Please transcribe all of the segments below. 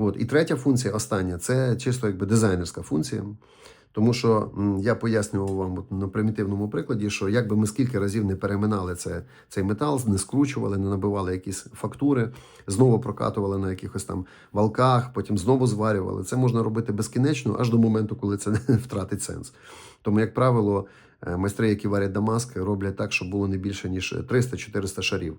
От. І третя функція, остання, це чисто якби дизайнерська функція. Тому що я пояснював вам на примітивному прикладі, що якби ми скільки разів не переминали це, цей метал, не скручували, не набивали якісь фактури, знову прокатували на якихось там валках, потім знову зварювали. Це можна робити безкінечно аж до моменту, коли це втратить сенс. Тому, як правило, майстри, які варять дамаск, роблять так, щоб було не більше ніж 300-400 шарів.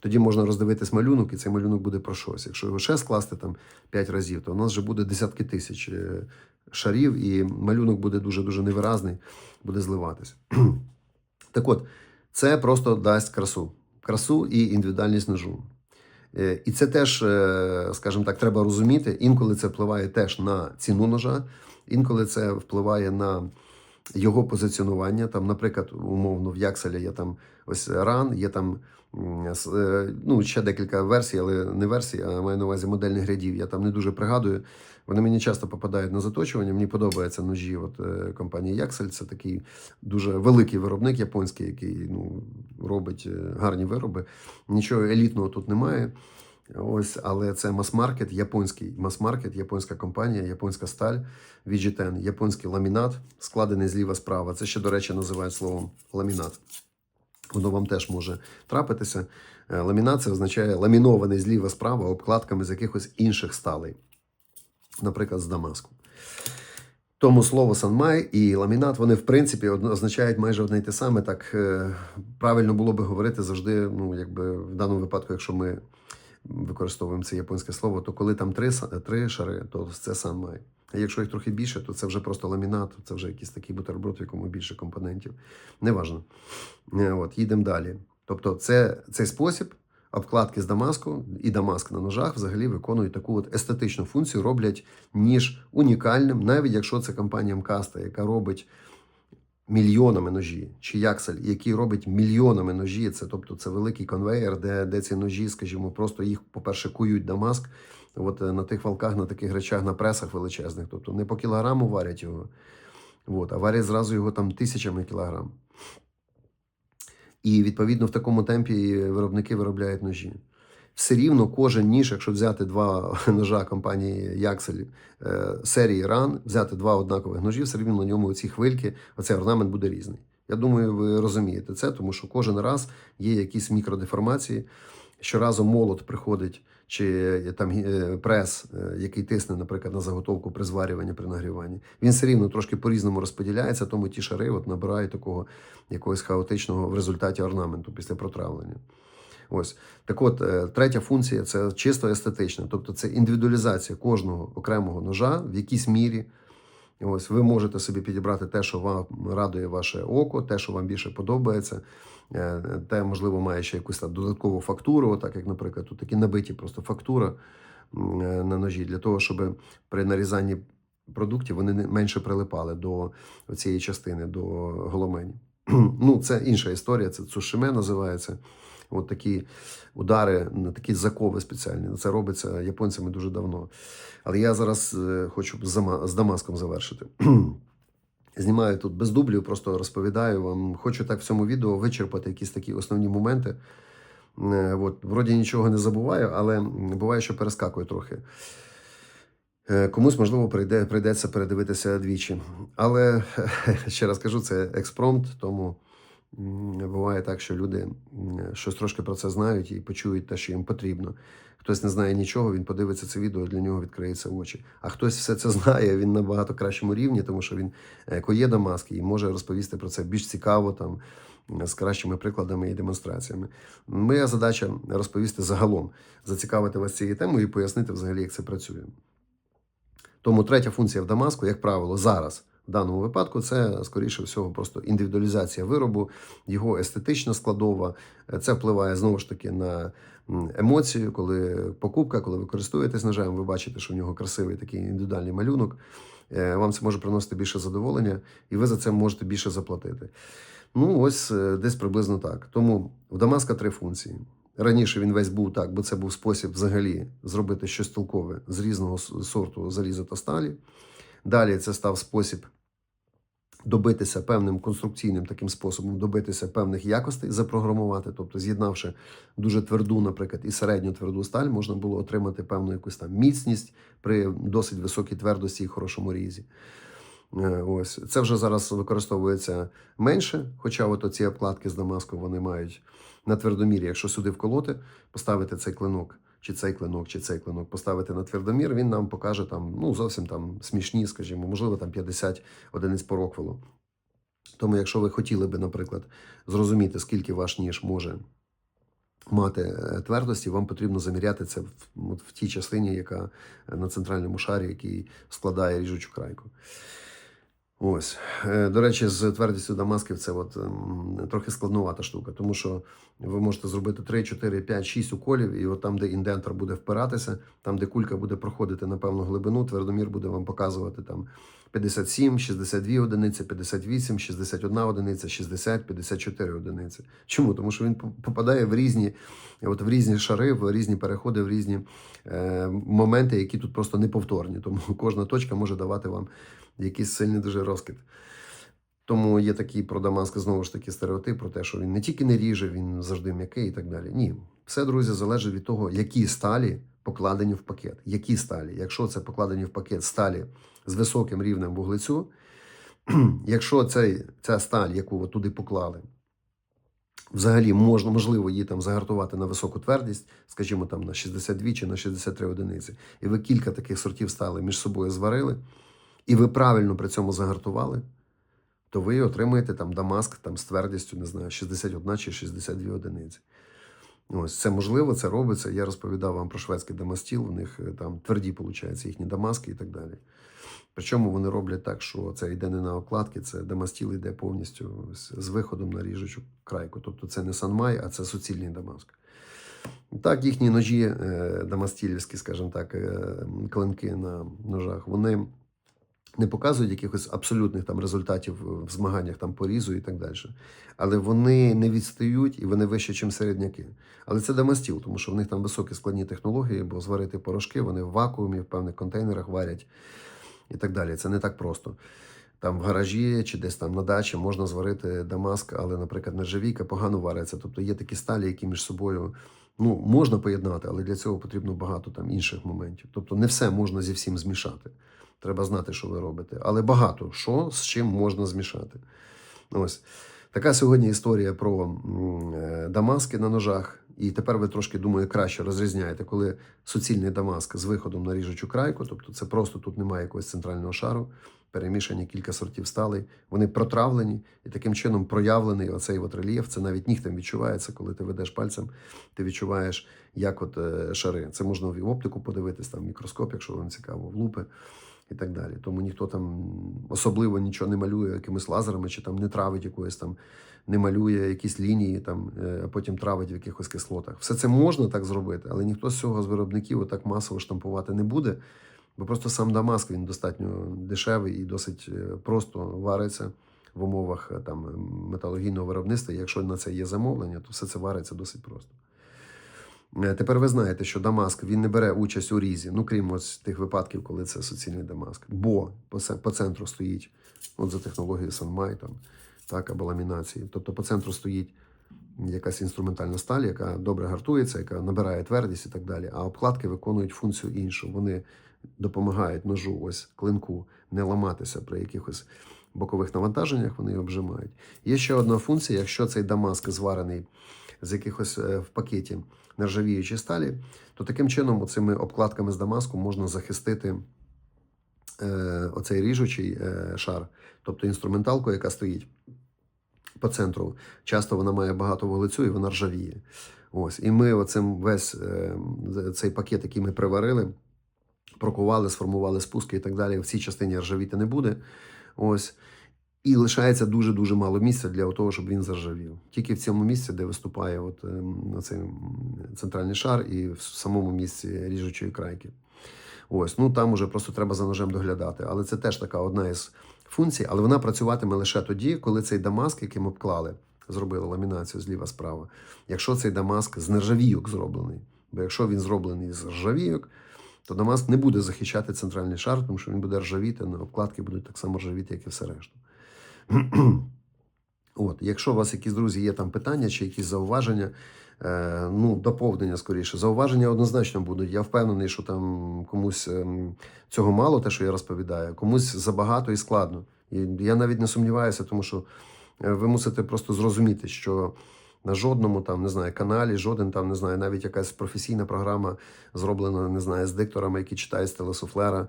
Тоді можна роздивитись малюнок, і цей малюнок буде про щось. Якщо його ще скласти там 5 разів, то у нас вже буде десятки тисяч е, шарів, і малюнок буде дуже-дуже невиразний, буде зливатися. Так от, це просто дасть красу. Красу і індивідуальність ножу. Е, І це теж, е, скажімо так, треба розуміти. Інколи це впливає теж на ціну ножа, інколи це впливає на його позиціонування. Там, наприклад, умовно, в Якселя є там ось ран, є там е, ну, ще декілька версій, але не версій, а маю на увазі модельних рядів. Я там не дуже пригадую. Вони мені часто попадають на заточування. Мені подобаються ножі от, е, компанії Яксель. Це такий дуже великий виробник японський, який ну, робить е, гарні вироби. Нічого елітного тут немає. Ось, але це мас-маркет, японський мас-маркет, японська компанія, японська сталь, VG10, японський ламінат, складений зліва справа. Це ще, до речі, називають словом ламінат. Воно вам теж може трапитися. Е, Ламінат це означає ламінований зліва справа обкладками з якихось інших сталей, наприклад, з Дамаску. Тому слово санмай і ламінат, вони в принципі означають майже одне й те саме. Так е, правильно було би говорити завжди, ну якби в даному випадку, якщо ми використовуємо це японське слово, то коли там три, три шари, то це санмай. А якщо їх трохи більше, то це вже просто ламінат, це вже якийсь такий бутерброд, в якому більше компонентів. Неважно. Е, От, їдемо далі. Тобто, це, цей спосіб обкладки з Дамаску і Дамаск на ножах взагалі виконують таку от естетичну функцію, роблять ніж унікальним, навіть якщо це компанія Мкаста, яка робить мільйонами ножі, чи Яксель, який робить мільйонами ножі. Це тобто це великий конвейер, де, де ці ножі, скажімо, просто їх, по-перше, кують Дамаск. От е, на тих валках, на таких речах, на пресах величезних. Тобто не по кілограму варять його, от, а варять зразу його там тисячами кілограм. І відповідно в такому темпі виробники виробляють ножі. Все рівно кожен ніж, якщо взяти два ножа компанії Яксель е, серії RAN, взяти два однакових ножі, все рівно на ньому ці хвильки, оцей орнамент буде різний. Я думаю, ви розумієте це, тому що кожен раз є якісь мікродеформації. Щоразу молот приходить, чи там е, прес, е, який тисне, наприклад, на заготовку при зварюванні, при нагріванні. Він все рівно трошки по-різному розподіляється, тому ті шари от набирають такого якогось хаотичного в результаті орнаменту після протравлення. Ось так, от е, третя функція це чисто естетична, тобто це індивідуалізація кожного окремого ножа в якійсь мірі. Ось ви можете собі підібрати те, що вам радує ваше око, те, що вам більше подобається. Е, Те, можливо, має ще якусь там додаткову фактуру, так як, наприклад, тут такі набиті просто фактура е, на ножі, для того, щоб при нарізанні продуктів вони менше прилипали до цієї частини, до голомені. Ну, це інша історія, це цушиме називається. От такі удари, такі закови спеціальні. Це робиться японцями дуже давно. Але я зараз е, хочу з Дамаском завершити. Знімаю тут без дублів, просто розповідаю вам. Хочу так в цьому відео вичерпати якісь такі основні моменти. Е, От, вроді нічого не забуваю, але буває, що перескакую трохи. Е, Комусь, можливо, прийде, прийдеться передивитися двічі. Але ще раз кажу, це експромт, тому буває так, що люди щось трошки про це знають і почують те, що їм потрібно. Хтось не знає нічого, він подивиться це відео, для нього відкриються очі. А хтось все це знає, він на багато кращому рівні, тому що він е, коє Дамаск і може розповісти про це більш цікаво, там з кращими прикладами і демонстраціями. Моя задача розповісти загалом, зацікавити вас цією темою і пояснити взагалі, як це працює. Тому третя функція в Дамаску, як правило, зараз в даному випадку це скоріше всього просто індивідуалізація виробу, його естетична складова. Це впливає знову ж таки на емоцію, коли покупка, коли ви користуєтесь ножем, ви бачите, що в нього красивий такий індивідуальний малюнок. Е, Вам це може приносити більше задоволення, і ви за це можете більше заплатити. Ну, ось е, десь приблизно так. Тому в Дамаска три функції. Раніше він весь був так, бо це був спосіб взагалі зробити щось толкове з різного сорту заліза та сталі. Далі це став спосіб добитися певним конструкційним таким способом, добитися певних якостей, запрограмувати, тобто з'єднавши дуже тверду, наприклад, і середньо тверду сталь, можна було отримати певну якусь там міцність при досить високій твердості і хорошому різі. Е, Ось це вже зараз використовується менше. Хоча от ці обкладки з Дамаску вони мають на твердомірі. Якщо сюди вколоти, поставити цей клинок, чи цей клинок, чи цей клинок, поставити на твердомір, він нам покаже там ну зовсім там смішні, скажімо, можливо, там 50 одиниць по роквелу. Тому, якщо ви хотіли би, наприклад, зрозуміти, скільки ваш ніж може мати е, твердості, вам потрібно заміряти це в, в тій частині, яка е, на центральному шарі, який складає ріжучу крайку. Ось. Е, До речі, з твердістю дамасків це от, ем, трохи складнувата штука, тому що ви можете зробити 3, 4, 5, 6 уколів, і от там, де індентор буде впиратися, там, де кулька буде проходити на певну глибину, твердомір буде вам показувати там 57, 62 одиниці, 58, 61 одиниця, 60, 54 одиниці. Чому? Тому що він попадає в різні, от в різні шари, в різні переходи, в різні е, моменти, які тут просто неповторні. Тому кожна точка може давати вам якийсь сильний дуже розкид. Тому є такий про Дамаск, знову ж таки, стереотип про те, що він не тільки не ріже, він завжди м'який і так далі. Ні, все, друзі, залежить від того, які сталі покладені в пакет. Які сталі? Якщо це покладені в пакет сталі з високим рівнем вуглецю, якщо цей, ця сталь, яку ви туди поклали, взагалі можна, можливо її там загартувати на високу твердість, скажімо, там на 62 чи на 63 одиниці, і ви кілька таких сортів стали між собою зварили, і ви правильно при цьому загартували, то ви отримаєте там Дамаск там, з твердістю, не знаю, 61 чи 62 одиниці. Ось це можливо, це робиться. Я розповідав вам про шведський Дамастіл, у них е, там тверді, виходить, їхні Дамаски і так далі. Причому вони роблять так, що це йде не на окладки, це Дамастіл йде повністю з, виходом на ріжучу крайку. Тобто це не Санмай, а це суцільний Дамаск. Так, їхні ножі е, дамастілівські, скажімо так, е, клинки на ножах, вони не показують якихось абсолютних там результатів в змаганнях там по різу і так далі. Але вони не відстають і вони вище, ніж середняки. Але це дамастіл, тому що в них там високі складні технології, бо зварити порошки вони в вакуумі, в певних контейнерах варять і так далі. Це не так просто. Там в гаражі чи десь там на дачі можна зварити дамаск, але, наприклад, нержавійка погано вариться. Тобто є такі сталі, які між собою ну, можна поєднати, але для цього потрібно багато там інших моментів. Тобто не все можна зі всім змішати. Треба знати, що ви робите. Але багато що з чим можна змішати. Ось така сьогодні історія про е, дамаски на ножах. І тепер ви трошки думаю краще розрізняєте, коли суцільний дамаск з виходом на ріжучу крайку, тобто це просто тут немає якогось центрального шару, перемішані кілька сортів сталей, вони протравлені і таким чином проявлений оцей от рельєф. Це навіть нігтем відчувається, коли ти ведеш пальцем, ти відчуваєш, як от е, шари. Це можна в оптику подивитись, там в мікроскоп, якщо вам цікаво, в лупи і так далі. Тому ніхто там особливо нічого не малює якимись лазерами, чи там не травить якоїсь там, не малює якісь лінії, там, е, а потім травить в якихось кислотах. Все це можна так зробити, але ніхто з цього з виробників отак масово штампувати не буде. Бо просто сам Дамаск він достатньо дешевий і досить е, просто вариться в умовах е, там металургійного виробництва. Якщо на це є замовлення, то все це вариться досить просто. Е, Тепер ви знаєте, що Дамаск він не бере участь у різі, ну крім ось тих випадків, коли це суцільний Дамаск. Бо по, центру стоїть, от за технологією Санмай, там, так, або ламінації. Тобто по центру стоїть якась інструментальна сталь, яка добре гартується, яка набирає твердість і так далі. А обкладки виконують функцію іншу. Вони допомагають ножу, ось клинку, не ламатися при якихось бокових навантаженнях, вони його обжимають. Є ще одна функція, якщо цей Дамаск зварений з якихось е, в пакеті нержавіючі сталі, то таким чином, оцими обкладками з Дамаску можна захистити е, оцей ріжучий е, шар, тобто інструменталку, яка стоїть по центру. Часто вона має багато вуглецю і вона ржавіє. Ось. І ми оцим весь е, цей пакет, який ми приварили, прокували, сформували спуски і так далі. В цій частині ржавіти не буде. Ось. І лишається дуже-дуже мало місця для того, щоб він заржавів. Тільки в цьому місці, де виступає от, ем, цей центральний шар, і в самому місці ріжучої крайки. Ось, ну там уже просто треба за ножем доглядати. Але це теж така одна із функцій, але вона працюватиме лише тоді, коли цей дамаск, який ми обклали, зробили ламінацію зліва справа. Якщо цей дамаск з нержавійок зроблений. Бо якщо він зроблений з ржавійок, то дамаск не буде захищати центральний шар, тому що він буде ржавіти, на обкладки будуть так само ржавіти, як і все решту. От, якщо у вас якісь друзі є там питання чи якісь зауваження, е, ну, доповнення скоріше. Зауваження однозначно будуть. Я впевнений, що там комусь ем, цього мало, те, що я розповідаю, комусь забагато і складно. І я навіть не сумніваюся, тому що е, ви мусите просто зрозуміти, що на жодному там не знаю каналі, жоден там не знаю, навіть якась професійна програма зроблена, не знаю, з дикторами, які читають з телесуфлера,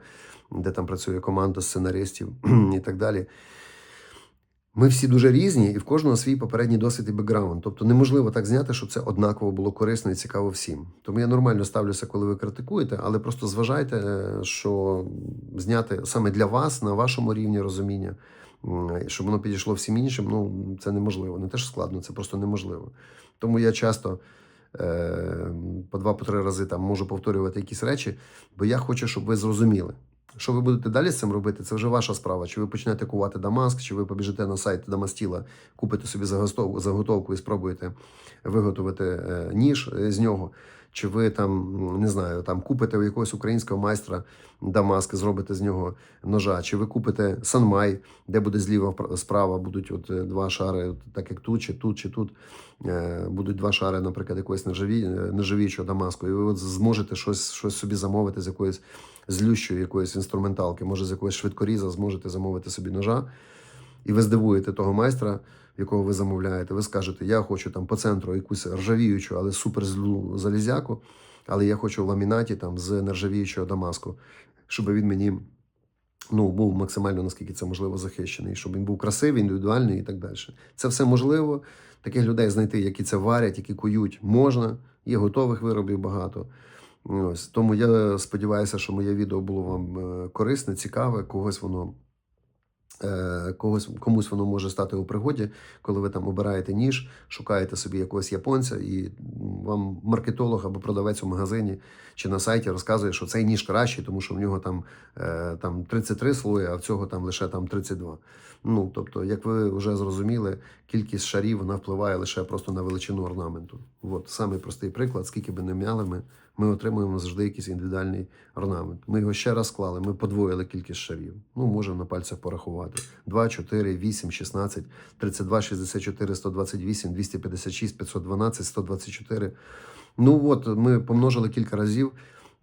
де там працює команда сценаристів і так далі. Ми всі дуже різні, і в кожного свій попередній досвід і бекграунд. Тобто неможливо так зняти, щоб це однаково було корисно і цікаво всім. Тому я нормально ставлюся, коли ви критикуєте, але просто зважайте, е, що зняти саме для вас на вашому рівні розуміння, щоб воно підійшло всім іншим, ну це неможливо. Не те, що складно, це просто неможливо. Тому я часто е, по два по три рази там можу повторювати якісь речі, бо я хочу, щоб ви зрозуміли. Що ви будете далі з цим робити, це вже ваша справа. Чи ви почнете кувати Дамаск, чи ви побіжите на сайт Дамастіла, купите собі заготовку, і спробуєте виготовити е, ніж е, з нього. Чи ви там не знаю, там купите у якогось українського майстра Дамаск, зробите з нього ножа, чи ви купите Санмай, де буде зліва справа, будуть от е, два шари, от так як тут, чи тут, чи тут будуть два шари, наприклад, якоїсь нержаві, нержавіючого Дамаску, і ви от зможете щось, щось собі замовити з якоїсь злющої якоїсь інструменталки, може з якогось швидкоріза зможете замовити собі ножа, і ви здивуєте того майстра, якого ви замовляєте. Ви скажете, я хочу там по центру якусь ржавіючу, але супер злу залізяку, але я хочу в ламінаті там з нержавіючого Дамаску, щоб він мені. Ну, був максимально наскільки це можливо захищений, щоб він був красивий, індивідуальний і так далі. Це все можливо. Таких людей знайти, які це варять, які кують, можна. Є готових виробів багато. Ось тому я сподіваюся, що моє відео було вам е, корисне, цікаве, когось воно. е, Когось комусь воно може стати у пригоді, коли ви там обираєте ніж, шукаєте собі якогось японця, і вам маркетолог або продавець у магазині чи на сайті розказує, що цей ніж кращий, тому що в нього там, е, там 33 слої, а в цього там лише там 32. Ну тобто, як ви вже зрозуміли, кількість шарів вона впливає лише просто на величину орнаменту. От самий простий приклад, скільки би не м'яли ми, ми отримуємо завжди якийсь індивідуальний орнамент. Ми його ще раз склали, ми подвоїли кількість шарів. Ну, можемо на пальцях порахувати: 2, 4, 8, 16, 32, 64, 128, 256, 512, 124. Ну от ми помножили кілька разів,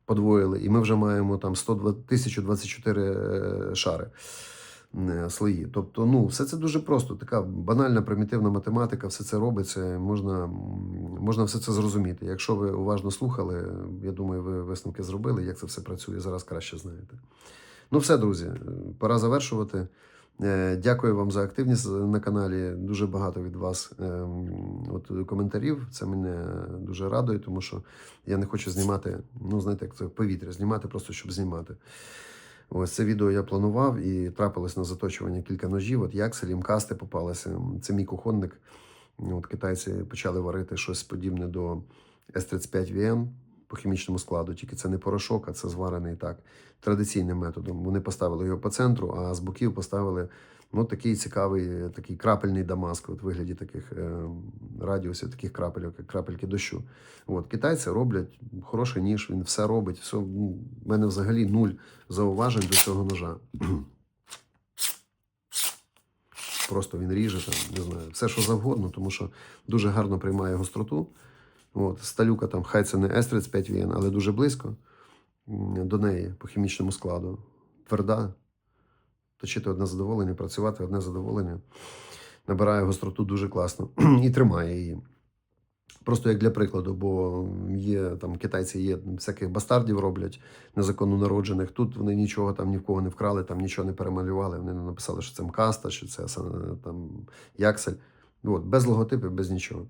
подвоїли, і ми вже маємо там 102, 1024 е, шари слої. Тобто, ну, все це дуже просто. Така банальна, примітивна математика, все це робиться. Можна, можна все це зрозуміти. Якщо ви уважно слухали, я думаю, ви висновки зробили, як це все працює. Зараз краще знаєте. Ну, все, друзі, е, пора завершувати. Е, Дякую вам за активність на каналі. Дуже багато від вас от, коментарів. Це мене дуже радує, тому що я не хочу знімати, ну, знаєте, як це повітря, знімати просто щоб знімати. Ось це відео я планував і трапилось на заточування кілька ножів. От якселі, касти попалися. Це мій кухонник. От китайці почали варити щось подібне до S35VN по хімічному складу. Тільки це не порошок, а це зварений так традиційним методом. Вони поставили його по центру, а з боків поставили ну, такий цікавий, такий крапельний дамаск, от вигляді таких е, радіусів, таких крапельок, як крапельки дощу. От, китайці роблять хороший ніж, він все робить. Все, ну, в мене взагалі нуль зауважень до цього ножа. Просто він ріже там, не знаю, все що завгодно, тому що дуже гарно приймає гостроту. От, сталюка там, хай це не S35 VN, але дуже близько до неї по хімічному складу. Тверда. Точити одне задоволення, працювати одне задоволення. Набирає гостроту дуже класно і тримає її. Просто як для прикладу, бо є там китайці є всяких бастардів роблять незаконно народжених. Тут вони нічого там ні в кого не вкрали, там нічого не перемалювали. Вони не написали, що це мкаста, що це там яксель. От, без логотипів, без нічого.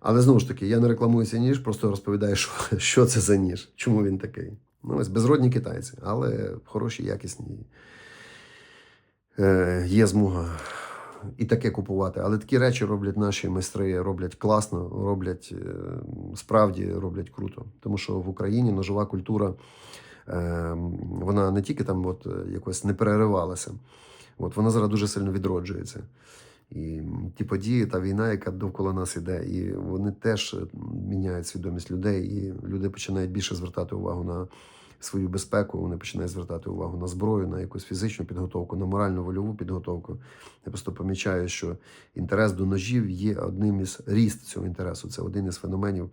Але знову ж таки, я не рекламую цей ніж, просто розповідаю, що, що це за ніж, чому він такий. Ну, ось безродні китайці, але хороші, якісні. Е, є змога і таке купувати. Але такі речі роблять наші майстри, роблять класно, роблять е, справді роблять круто. Тому що в Україні ножова культура е, вона не тільки там от, якось не переривалася, от, вона зараз дуже сильно відроджується. І ті події, та війна, яка довкола нас іде, і вони теж міняють свідомість людей, і люди починають більше звертати увагу на свою безпеку, вони починають звертати увагу на зброю, на якусь фізичну підготовку, на моральну вольову підготовку. Я просто помічаю, що інтерес до ножів є одним із ріст цього інтересу. Це один із феноменів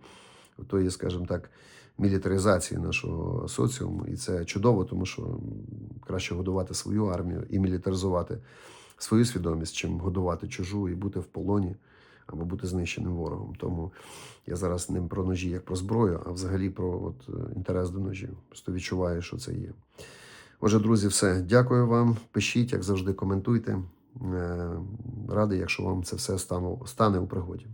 тої, скажімо так, мілітаризації нашого соціуму. І це чудово, тому що краще годувати свою армію і мілітаризувати свою свідомість, чим годувати чужу і бути в полоні або бути знищеним ворогом. Тому я зараз не про ножі як про зброю, а взагалі про от, е, інтерес до ножів. Просто відчуваю, що це є. Отже, друзі, все. Дякую вам. Пишіть, як завжди, коментуйте. Е, Радий, якщо вам це все стане, стане у пригоді.